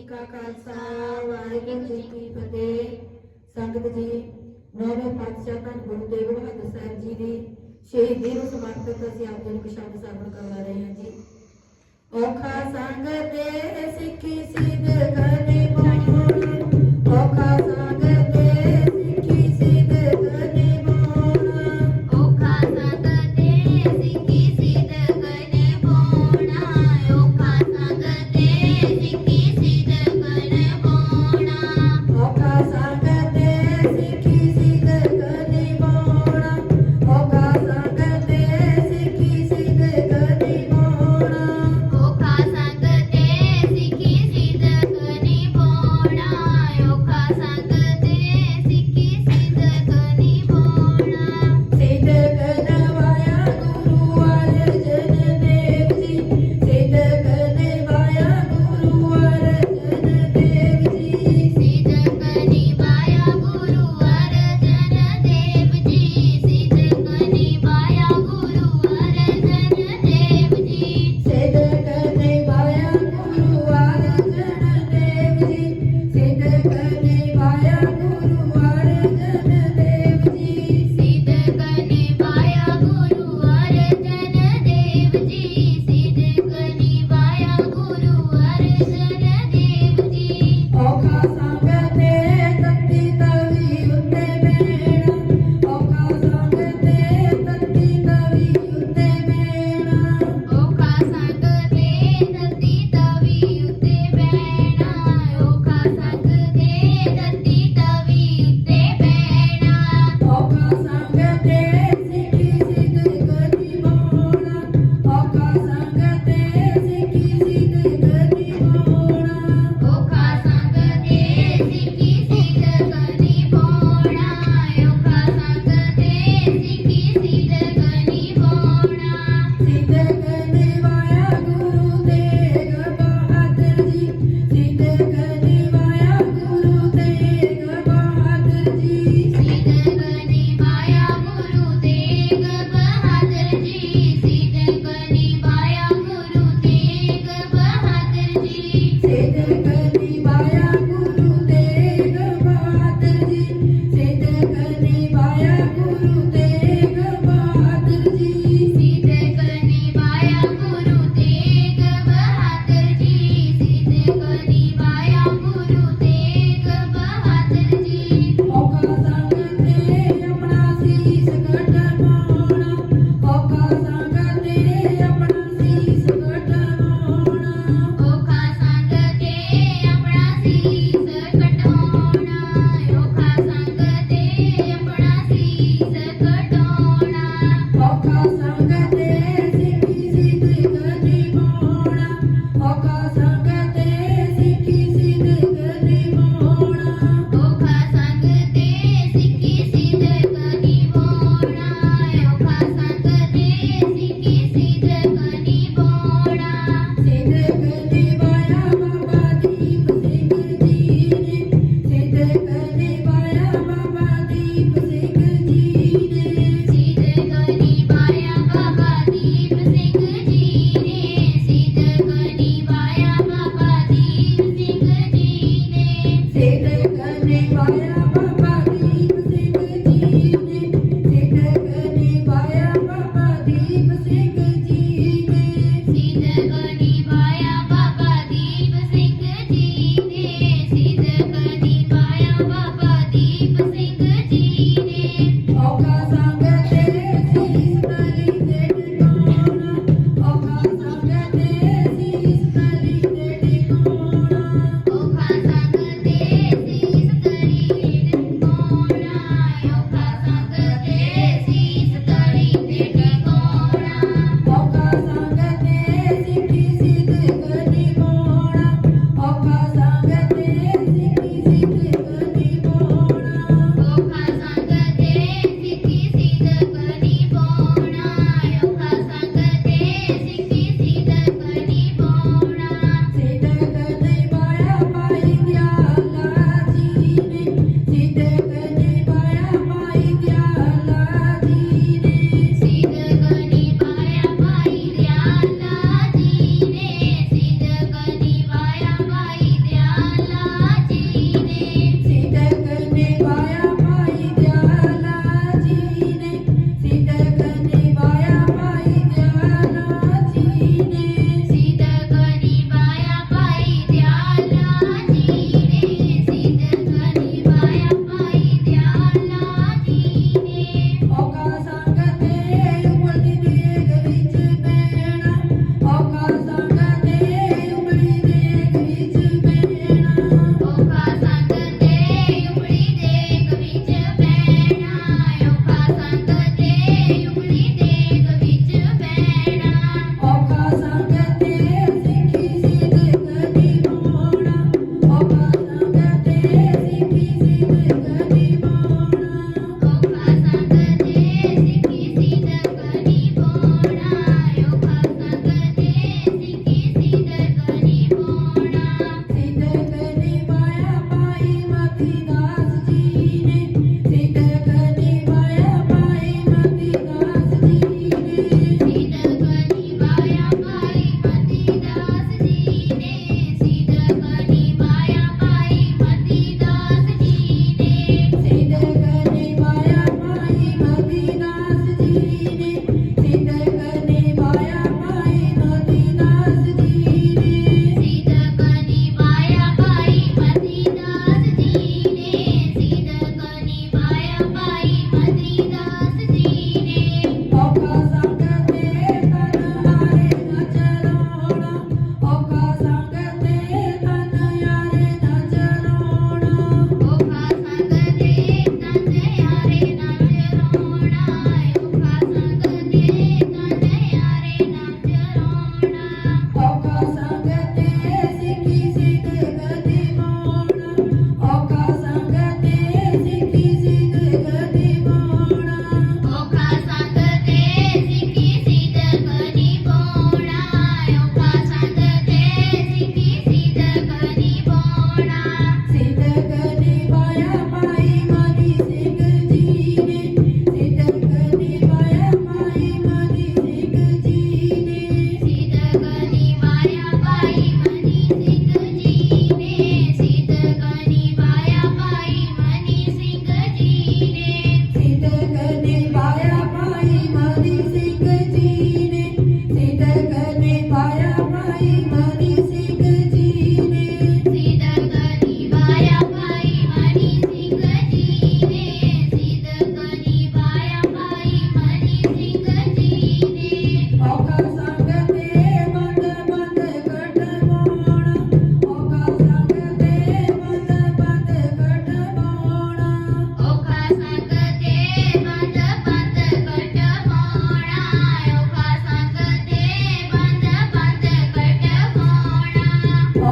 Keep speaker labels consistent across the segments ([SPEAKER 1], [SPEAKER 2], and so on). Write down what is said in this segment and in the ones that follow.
[SPEAKER 1] ਜੀ ਕਾ ਖਾਲਸਾ, ਵਾਹਿਗੁਰੂ ਜੀ ਕੀ ਫਤਿਹ। ਸੰਗਤ ਜੀ, ਨੌਵੇਂ ਪਾਤਸ਼ਾਹ ਧੰਨ ਗੁਰੂ ਤੇਗ ਬਹਾਦਰ ਸਾਹਿਬ ਜੀ ਦੀ ਸ਼ਹੀਦੀ ਨੂੰ ਸਮਰਪਿਤ ਅਸੀਂ ਆਪ ਜੀ ਨੂੰ ਸ਼ਬਦ ਸਰਵਣ ਕਰਵਾ ਰਹੇ ਹਾਂ ਜੀ। ਔਖਾ ਸੰਗਤ ਤੇ ਸਿੱਖੀ ਸਿੱਧ ਕਰੇ ਮੋਹਣ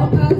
[SPEAKER 1] ਔਖਾ